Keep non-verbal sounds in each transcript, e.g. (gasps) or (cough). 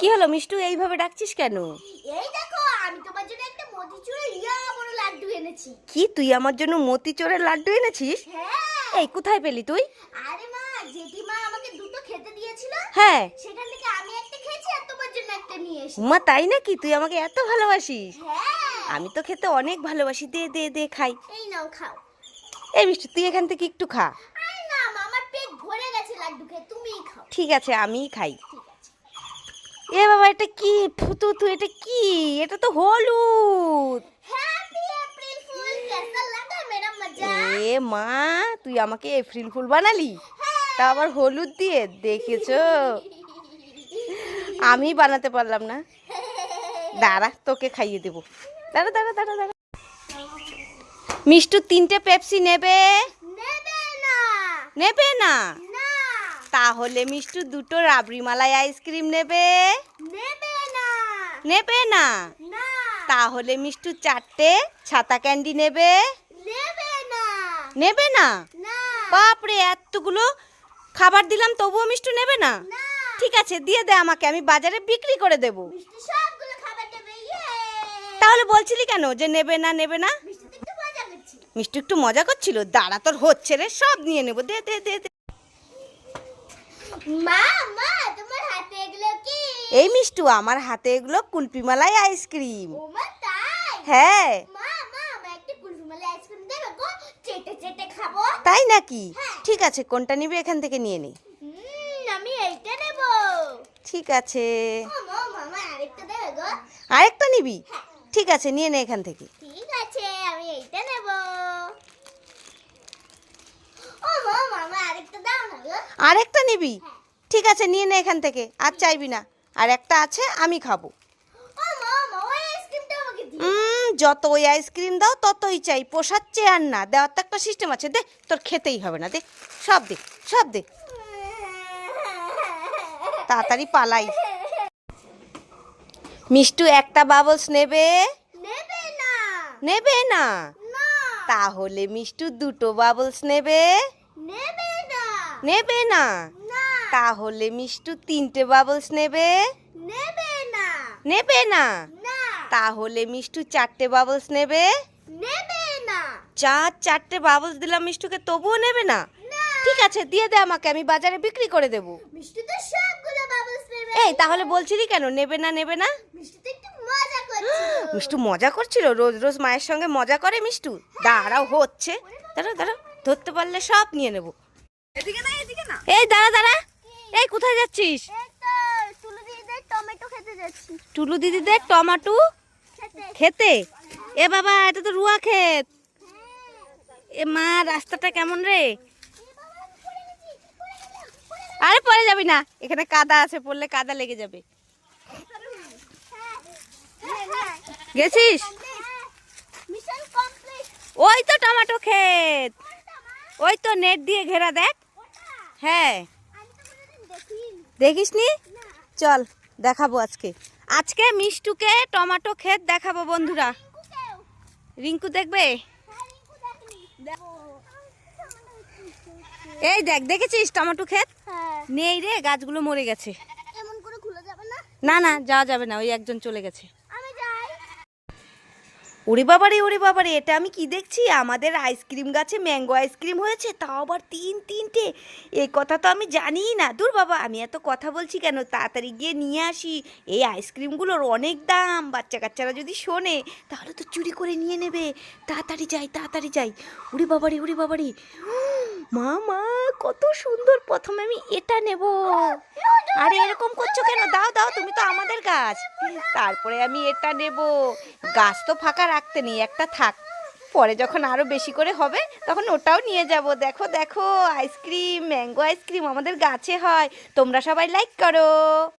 কি হলো? মিষ্টু এইভাবে ডাকছিস কেন? এই দেখো আমি তোমার জন্য একটা মতিচুরের ইয়া বড় লাড্ডু এনেছি। কি তুই আমার জন্য মতিচোরের লাড্ডু এনেছিস? হ্যাঁ। এই কোথায় পেলি তুই? আরে মা জেঠিমা আমাকে দুটো খেতে দিয়েছিল। হ্যাঁ। সেখান থেকে আমি একটা খেয়েছি আর তোমার জন্য একটা নিয়ে এসেছি। উমা তাই নাকি? তুই আমাকে এত ভালোবাসিস। হ্যাঁ। আমি তো খেতে অনেক ভালোবাসি। দে দে দে খাই। এই নাও খাও। এই মিষ্টু তুই এখান থেকে একটু খা। না মা, আমার পেট ভরে গেছে লাড্ডু খেয়ে। তুমিই খাও। ঠিক আছে আমিই খাই। এ বাবা এটা কি? ফুতুতু এটা কি? এটা তো হলুদ। এ মা তুই আমাকে এপ্রিল ফুল বানালি? তা আবার হলুদ দিয়ে দেখেছ? আমি বানাতে পারলাম না। দাঁড়া তোকে খাইয়ে দেব। দাঁড়া দাঁড়া দাঁড়া দাঁড়া। মিষ্টু তিনটে পেপসি নেবে? নেবে না? তাহলে মিষ্টু দুটো রাবড়ি মালাই আইসক্রিম নেবে? নেবে না। তাহলে মিষ্টু চারটে ছাতা ক্যান্ডি নেবে? নেবে না। বাপরে এতগুলো খাবার দিলাম তবুও মিষ্টু নেবে না? ঠিক আছে দিয়ে দে আমাকে আমি বাজারে বিক্রি করে দেব। ইয়ে। তাহলে বলছিলি কেন যে নেবে না নেবে না? মিষ্টি একটু মজা করছিল। দাঁড়া তোর হচ্ছে রে সব নিয়ে নেব দে দে দে। মা মা তোমার হাতে এগুলো কি? এই মিষ্টু আমার হাতে এগুলো কুলপি মালাই আইসক্রিম। ও মা তাই? হ্যাঁ। মা মা আমার একটা কুলফিমালা আইসক্রিম দেবে গো চেটে চেটে খাব। তাই নাকি? হ্যাঁ। ঠিক আছে কোনটা নিবি এখান থেকে নিয়ে নে। আমি এইটা নেব। ঠিক আছে। আরেকটা নিবি? ঠিক আছে নিয়ে নে এখান থেকে। ঠিক আছে আমি এইটা নেব ও মা মামা আরেকটা দাও না গো আরেকটা নিবি? ঠিক আছে নিয়ে নে এখান থেকে। আর চাইবি না। আর একটা আছে আমি খাব। যত ওই আইসক্রিম দাও ততই চাই। পোষাচ্ছে আর না। দেওয়ার তো একটা সিস্টেম আছে। দে তোর খেতেই হবে না। দে সব দে সব দে। তাড়াতাড়ি পালাই। মিষ্টু একটা বাবলস নেবে? নেবে না। নেবে না? না। তাহলে মিষ্টু দুটো বাবলস নেবে। নেবে নেবে না? তাহলে মিষ্টু তিনটে বাবলস নেবে। নেবে না। নেবে না? তাহলে মিষ্টু চারটে বাবলস নেবে। নেবে না। চার চারটে বাবলস দিলাম মিষ্টুকে তবুও নেবে না? ঠিক আছে দিয়ে দে আমাকে আমি বাজারে বিক্রি করে দেব। মিষ্টি তো সবগুলো বাবলস নেবে। এই তাহলে বলছিলি কেন নেবে না নেবে না? মিষ্টি তো একটু মজা করছে (gasps) মিষ্টু মজা করছিল? রোজ রোজ মায়ের সঙ্গে মজা করে মিষ্টু? দাঁড়াও হচ্ছে। দাঁড়াও দাঁড়াও ধরতে পারলে সব নিয়ে নেব। এদিকে দাঁড়া দাঁড়া। এই কোথায় যাচ্ছিস? টুলু দিদিদের টমাটো খেতে এ বাবা এটা তো রুয়া ক্ষেত। এ মা রাস্তাটা কেমন রে? আরে পরে যাবি না। এখানে কাদা আছে পড়লে কাদা লেগে যাবে। গেছিস? ওই তো টমেটো ক্ষেত। ওই তো নেট দিয়ে ঘেরা দেখ। হ্যাঁ। দেখিস নি চল দেখাবো আজকে। আজকে মিষ্টুকে টমেটো ক্ষেত দেখাবো বন্ধুরা। রিঙ্কু দেখবে? এই দেখ দেখেছিস টমেটো ক্ষেত? নেই রে গাছগুলো মরে গেছে। না? না না যাওয়া যাবে না ওই একজন চলে গেছে। ওরে বাবারে ওরে বাবারে, এটা আমি কি দেখছি? আমাদের আইসক্রিম গাছে ম্যাঙ্গো আইসক্রিম হয়েছে, তাও আবার তিন তিনটে। এই কথা তো আমি জানিই না। দূর বাবা, আমি এত কথা বলছি কেন? তাড়াতাড়ি গিয়ে নিয়ে আসি। এই আইসক্রিমগুলোর অনেক দাম। বাচ্চা কাচ্চারা যদি শোনে, তাহলে তো চুরি করে নিয়ে নেবে। তাড়াতাড়ি যাই তাড়াতাড়ি যাই। উড়ি বাবারি উড়ি বাবারি। মা মা, কত সুন্দর। প্রথমে আমি এটা নেব। আরে এরকম করছ কেন? দাও দাও, তুমি তো আমাদের গাছ। তারপরে আমি এটা নেব। গাছ তো ফাঁকা রাখতে নেই, একটা থাক। পরে যখন আরও বেশি করে হবে, তখন ওটাও নিয়ে যাব। দেখো দেখো, আইসক্রিম, ম্যাঙ্গো আইসক্রিম আমাদের গাছে হয়। তোমরা সবাই লাইক করো।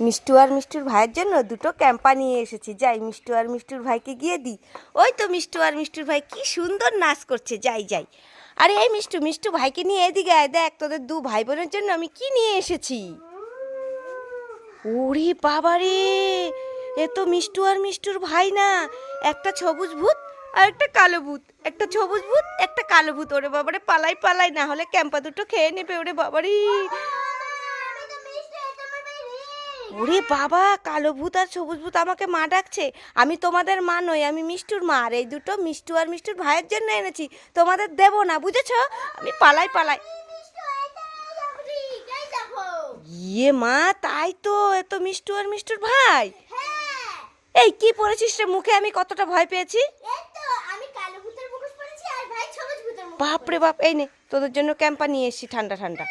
মিষ্টু আর মিষ্টুর ভাইয়ের জন্য দুটো ক্যাম্পা নিয়ে এসেছি। যাই, মিষ্টু আর মিষ্টুর ভাইকে গিয়ে দিই। ওই তো মিষ্টু আর মিষ্টুর ভাই, কি সুন্দর নাচ করছে। যাই যাই। আরে, এই মিষ্টু মিষ্টু ভাইকে নিয়ে এদিকে আয়, দেখ তোদের দু ভাই বোনের জন্য আমি কি নিয়ে এসেছি। ওরে বাবারে, এ তো মিষ্টু আর মিষ্টুর ভাই না, একটা সবুজ ভূত আর একটা কালো ভূত। একটা সবুজ ভূত, একটা কালো ভূত, ওরে বাবারে, পালাই পালাই, না হলে ক্যাম্পা দুটো খেয়ে নেবে, ওরে বাবারে আমি তো মিষ্টি এটা আমার ভাই রে ওরে বাবা, কালো ভূত আর সবুজ ভূত আমাকে মা ডাকছে। আমি তোমাদের মা নই, আমি মিষ্টুর মা। আর এই দুটো মিষ্টু আর মিষ্টুর ভাইয়ের জন্য এনেছি। তোমাদের দেবো না, বুঝেছ? আমি পালাই পালাই। ইয়ে মা, তাই তো এ তো মিষ্টু আর মিষ্টুর ভাই। এই, কি পড়েছিস রে মুখে? আমি কতটা ভয় পেয়েছি। মুখোশ বাপ, এই নে, তোদের জন্য ক্যাম্পা নিয়ে এসেছি, ঠান্ডা ঠান্ডা।